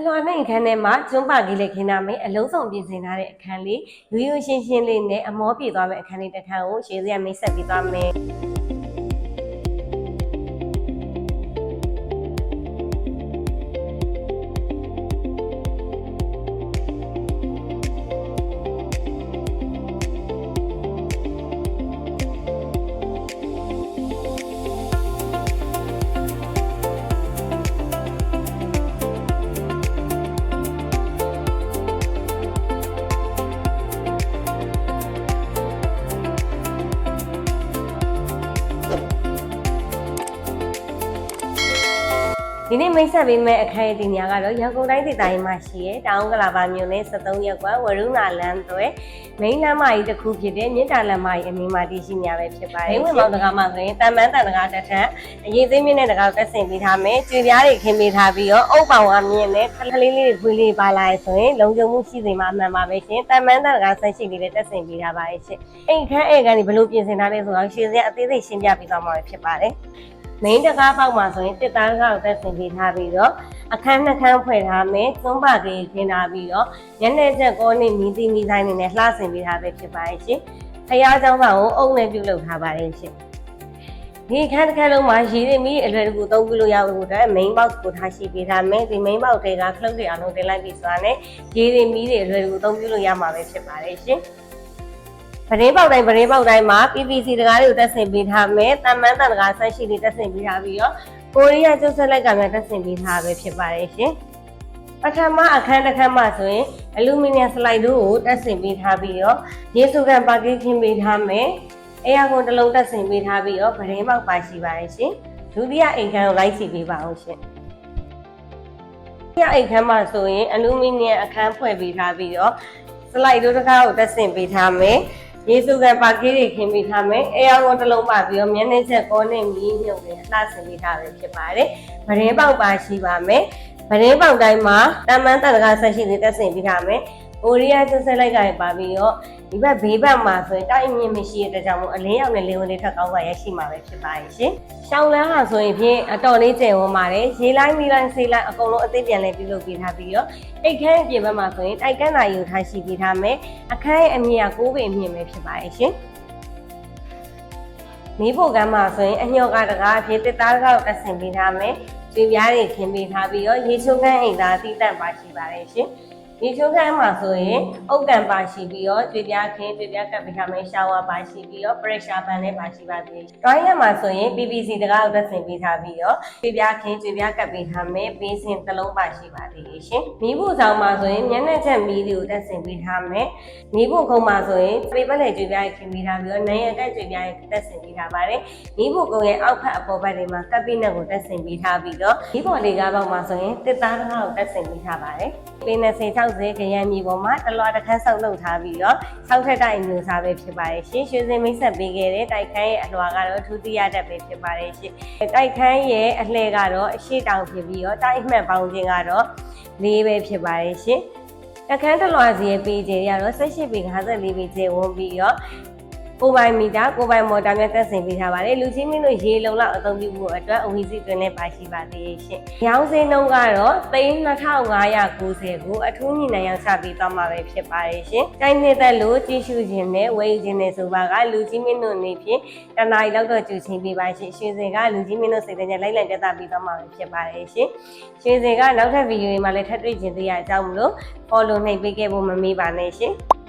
အလွာနဲ့အခန်းထဲမှာကျွန်းပါကြီးလေးခင်းထားမယ်အလုံးစုံပြင်ဆင်ထားတဲ့အခန်းလေးရိုးရိုးရှင်းရှင်းလေးနဲ့အမောပြေသွားမယ့်အခန်းလေးတစ်ခန်းကိုရှေးစရမိတ်ဆက်ပြီးသွားမယ် ဒီနေ့မိတ်ဆက်ပေးမယ့်အခန်းရဲ့ဒီနေရာကတော့ရန်ကုန်တိုင်းဒေသကြီးမှာရှိတဲ့တောင်ကလာပါမြို့နယ်73ရပ်ကွက်ဝရုဏလမ်းသွဲမိန်းလမ်းမကြီးတစ်ခုဖြစ်တဲ့မြစ်တာလမ်းမကြီးအမင်းမှာတည်ရှိနေရပဲဖြစ်ပါတယ်။ဝင်မောင်တကားမှာဆိုရင်တန်ပန်းတန်တကားတစ်ထပ်အရေးသေးမြင့်တဲ့တကားကိုတက်ဆင်ပေးထားမယ်။ကြွေပြားတွေခင်းပေးထားပြီးတော့အုပ်ပေါင်အမြင့်နဲ့ခလေးလေးတွေခွေးလေးပါလာရဆိုရင်လုံခြုံမှုရှိစေမှာအမှန်ပါပဲရှင်။တန်ပန်းတန်တကားဆက်ရှိလေးတွေတက်ဆင်ပေးထားပါရဲ့ရှင်။အိမ်ခန်းအိမ်ကန်ဒီဘယ်လိုပြင်ဆင်ထားလဲဆိုတော့ရှင်းစရာအသေးစိတ်ရှင်းပြပေးသွားမှာဖြစ်ပါတယ်။ မိန်းတကားပေါက်မှာဆိုရင်တစ်သားကောက်သက်ဆင်ပေးထားပြီးတော့အခန်းနှစ်ခန်းဖွဲ့ထားမယ်သုံးပါးကြီးခင်းထားပြီးတော့ညနေချက်ကောနေမီတီမီတိုင်းနေနဲ့လှဆင်ပေးထားပဲဖြစ်ပါရဲ့ရှင်။ဖရားเจ้าဆောင်ကိုအုံနဲ့ပြုတ်လုပ်ထားပါတယ်ရှင်။ဒီအခန်းတစ်ခန်းလုံးမှာရည်ရည်မီအလွယ်တကူသုံးပြီးလို့ရဖို့အတွက် main box ကိုထားရှိပေးထားမယ်ဒီ main box တွေကခလုတ်တွေအောင်လုံးတင်လိုက်ပြီးဆိုတာနဲ့ရည်ရည်မီတွေအလွယ်တကူသုံးပြီးလို့ရမှာပဲဖြစ်ပါတယ်ရှင်။ ပရင်းပေါက်တိုင်းပရင်းပေါက်တိုင်းမှာ PVC တကားတွေကိုတက်ဆင်ပေးထားမယ်။တမန်တန်တကားဆက်ရှိတွေတက်ဆင်ပေးထားပြီးတော့ကိုရီးယားကျုပ်ဆက်လိုက်ကများတက်ဆင်ပေးထားပဲဖြစ်ပါတယ်ရှင်။ပထမအခန်းတစ်ခန်းမှာဆိုရင်အလူမီနီယံစလိုက်တို့ကိုတက်ဆင်ပေးထားပြီးတော့ရေစုကန်ပါကင်းခင်းပေးထားမယ်။အဲယာကွန်တစ်လုံးတက်ဆင်ပေးထားပြီးတော့ပရင်းပေါက်ပါရှိပါတယ်ရှင်။ဒုတိယအိမ်ခန်းကိုလိုက်စီပေးပါအောင်ရှင်။ဒုတိယအိမ်ခန်းမှာဆိုရင်အလူမီနီယံအခန်းဖွဲ့ပေးထားပြီးတော့စလိုက်တို့တစ်ခါကိုတက်ဆင်ပေးထားမယ်။ ရေစုကန်ပါကီးတွေခင်းပေးထားမယ်။အဲယာကိုတစ်လုံးပါပြီးတော့မျက်နှာချက်ကောနဲ့မီးမြုပ်နဲ့လှဆင်ပေးထားပဲဖြစ်ပါတယ်။ဗရင်ပေါက်ပါရှိပါမယ်။ဗရင်ပေါက်တိုင်းမှာတမန်တန်တကားဆက်ရှိလေးတက်ဆင်ပေးထားမယ်။ ကိုရီးယားကျဆက်လိုက်ကရပါပြီးတော့ဒီဘက်ဘေးဘက်မှာဆိုရင်တိုက်မြင့်မရှိတဲ့ကြောင့်မို့အလင်းရောက်နဲ့လေးဝင်လေးထက်ကောင်းစွာရရှိမှာပဲဖြစ်ပါရဲ့ရှင်။ရှောင်းလန်းဟာဆိုရင်ဖြင့်အတော်လေးကျယ်ဝန်းပါတယ်။ရေလိုင်းမီလိုင်းဆေးလိုင်းအကုန်လုံးအသိပြန်လဲပြုလုပ်ပေးထားပြီးတော့အိတ်ခမ်းအပြင်ဘက်မှာဆိုရင်တိုက်ကန်းသာယူထားရှိပေးထားမယ်။အခန်းရဲ့အမြင့်က9ပေအမြင့်ပဲဖြစ်ပါရဲ့ရှင်။မီးဖို့ကမ်းမှာဆိုရင်အညော့ကတကားအဖြစ်တစ်သားတကားကိုတက်ဆင်ပေးထားမယ်။ကျွေးပြားတွေခင်းပေးထားပြီးတော့ရေချိုးခန်းအိမ်သာတည်တံ့ပါရှိပါတယ်ရှင်။ ရေချိုးခန်းမှာဆိုရင်အုတ်ကန်ပါရှိပြီးတော့ကျွေးပြားခင်းကျွေးပြားကပ်ပေးထားမယ်ရှာဝါပါရှိပြီးတော့ pressure ဘန်လည်းပါရှိပါသေးတယ်။ toilet မှာဆိုရင် PVC တကားကိုတက်ဆင်ပေးထားပြီးတော့ကျွေးပြားခင်းကျွေးပြားကပ်ပေးထားမယ်ပေးစင်တစ်လုံးပါရှိပါသေးတယ်ရှင်။မီးဖို့ဆောင်မှာဆိုရင်မျက်နှာချက်မီးတွေကိုတက်ဆင်ပေးထားမယ်။မီးဖို့ခုံမှာဆိုရင်ပေပတ်လေကျွေးပြားခင်းပေးထားပြီးတော့နိုင်ရတက်ကျွေးပြားတက်ဆင်ပေးထားပါတယ်။မီးဖို့ကုံရဲ့အောက်ဖက်အပေါ်ဘက်တွေမှာကပ်ပိနက်ကိုတက်ဆင်ပေးထားပြီးတော့မီးပေါ်လေကားပေါက်မှာဆိုရင်တစ်သားတကားကိုတက်ဆင်ပေးထားပါတယ်။ပေ20 60ခရမ်းမြေပေါ်မှာတလွာတစ်ခန်းဆောက်လုပ်ထားပြီးတော့ဆောက်ထက်တိုင်းမျိုးစားပဲဖြစ်ပါတယ်ရှင်။ရွှေစင်မိတ်ဆက်ပေးခဲ့တဲ့တိုက်ခန်းရဲ့အလွှာကတော့ထူးတိရတတ်ပဲဖြစ်ပါတယ်ရှင်။တိုက်ခန်းရဲ့အလှည့်ကတော့အရှိတောင်ဖြစ်ပြီးတော့တိုက်မှတ်ပေါင်းခြင်းကတော့လေးပဲဖြစ်ပါတယ်ရှင်။အခန်းတလွာစီရဲ့ပေကျတွေကတော့18ပေ54ပေကျဝန်းပြီးတော့ ကိုပိုင်မီတာကိုပိုင်မော်တာများတက်ဆင်ပေးထားပါတယ်လူချင်းမင်းတို့ရေလုံလောက်အသုံးပြုဖို့အတွက်အဝီစီတွင်နဲ့ပါရှိပါသေးရဲ့ရှင်။ရောင်းစင်းနှုန်းကတော့3590ကိုအထူးညီနိုင်အောင်စပြီးသွားမှာပဲဖြစ်ပါတယ်ရှင်။တိုင်းနေတဲ့လို့ကြည့်ရှုခြင်းနဲ့ဝယ်ယူခြင်းနဲ့ဆိုပါကလူချင်းမင်းတို့နေဖြင့်တနားရီလောက်တော့ကြူချင်းပေးပါရှင်။ရွှေစင်ကလူချင်းမင်းတို့စိတ်ထဲနဲ့လိုက်လိုက်ပြသပြီးသွားမှာပဲဖြစ်ပါတယ်ရှင်။ရွှေစင်ကနောက်ထပ်ဗီဒီယိုတွေမှာလည်းထပ်တွေ့ခြင်းသေးရအကြောင်းမလို့ follow နှိပ်ပေးခဲ့ဖို့မမေ့ပါနဲ့ရှင်။